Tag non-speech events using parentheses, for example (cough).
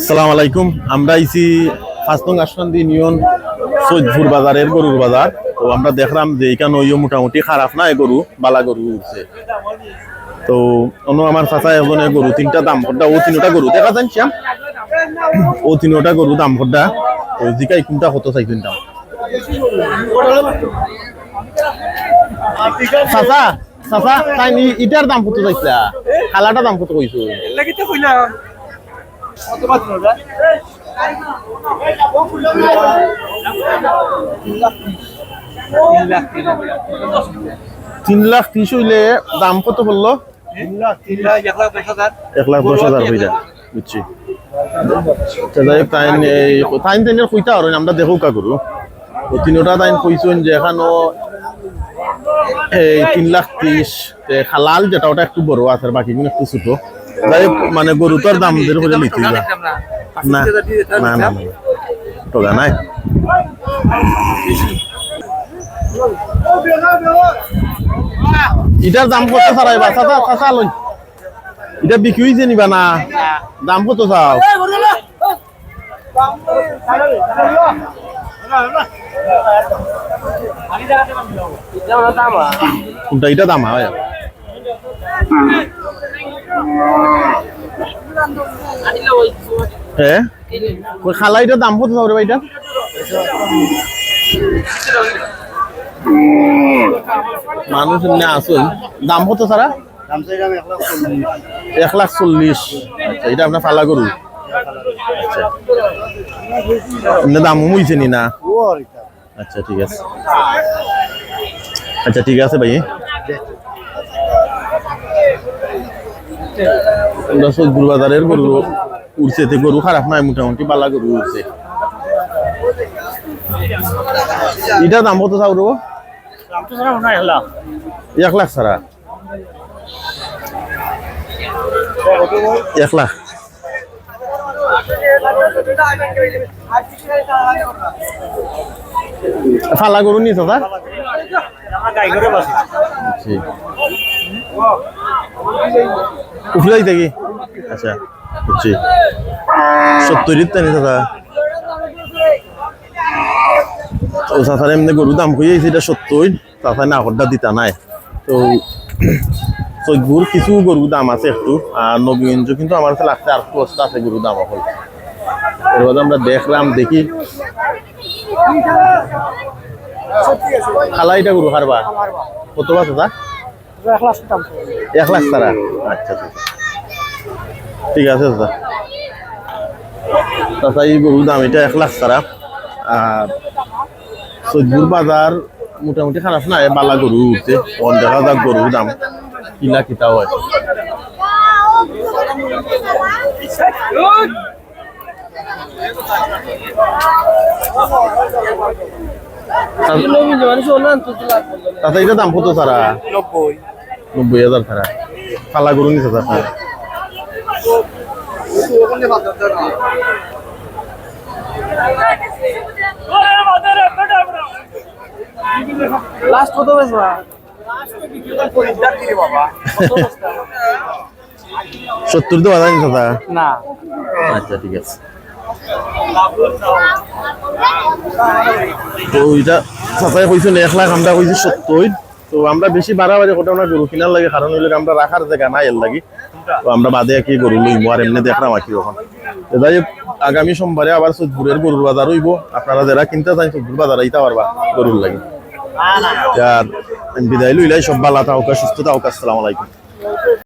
আসসালামু আলাইকুম। আমরা আইছি ফাস্তং আসান্দি ইউনিয়ন সৈদপুর বাজারের গরুর বাজার। তো আমরা দেখলাম যে এখানে ওইও মোটামুটি খারাপ নাই গরু, বালা গরু উঠছে। তো অন্য আমার চাচা এজনে গরু তিনটা দাম করটা ও তিনটা গরু, দেখা যান শ্যাম ও তিনটা গরু দাম করটা তো জিকাই কোনটা কত চাইছেন দাম চাচা চাচা ইটার দাম কত চাইছা খালাটা দাম কত কইছো লাগিতে কইলা কত বাদ নজা তিন লাখ ত্রিশ হইলে দাম কত বলল? এক লাখ দশ হাজার যায় বুঝছি। এই তাইন তাইনের কইতা আর, আমরা দেখো কা করু। তিনোটা তাইন কইছেন যে এখানো এই তিন লাখ ত্রিশ তে খালাল যেটা, ওটা একটু বড় আছে বাকিগুলো একটু ছোট। যাই মানে গরুটার দাম লিখতে যা না। না না না টকা নাই। এটার দাম কত ছাড়াই বা? চাচা চাচা লই। এটা বিক্রি হয়েছে নিবা না? দাম কত চাও? কোনটা এটা দাম হয়? হ্যাঁ ওই খালা এটার দাম কত চাও রে ভাই এটা মানুষ এমনি আসুন দাম কত সারা এক লাখ চল্লিশ। আচ্ছা এটা আপনার ফালা করু আচ্ছা। দাম নি না? আচ্ছা ঠিক আছে। আচ্ছা ঠিক আছে ভাই। আমরা সজগুর বাজারের গরু উঠছে তে গরু খারাপ নাই মোটামুটি পালা গরু উঠছে এটা দাম কত চাও এক লাখ সারা এক লাখ। ফালা গরু নিছ দাদা উফলাই থাকি। আচ্ছা বুঝছি। সত্তরিত তানি তো চাচার এমনি গরু দাম কই আইছে এটা সত্তর চাচা না হরদা দিতা নাই। তো (clears throat) চৈগুর কিছু গরু দাম আছে একটু। আর নবীগঞ্জ কিন্তু আমার কাছে লাগছে আর একটু আছে গরু দাম এখন এবার আমরা দেখলাম, দেখি। খালা, এটা গরু হারবা? কত বা দাদা এক লাখ তারা আচ্ছা আচ্ছা ঠিক আছে দাদা। চাচা এই গরুর দাম এটা এক লাখ তারা আর সৈদপুর বাজার মোটামুটি খারাপ না বালা গরু উঠছে। অন দেখা যাক গরুর দাম। কিলা কিতাও আছে তাতে এটা দাম কত সারা নব্বই। হাজার ছাড়া কালা গরু লাস্ট কত বেচবা সত্তর তো বাজার না। আচ্ছা ঠিক আছে। তো এটা চাচাই কইছেন এক লাখ আমরা কইছি সত্তর। তো আমরা বেশি বাড়াবাড়ি কোটা না গরু কিনার লাগে কারণ হইলে আমরা রাখার জায়গা নাই এর লাগি। তো আমরা বাদে কি গরু লইবো আর এমনি দেখলাম আর কি তখন তাই আগামী সোমবারে আবার সৈদপুরের গরুর বাজার হইব। আপনারা যারা কিনতে চান সৈদপুর বাজার আইতে পারবা গরুর লাগে। আর বিদায় লইলাই সব ভালো থাকা সুস্থ থাকা আসসালামু আলাইকুম।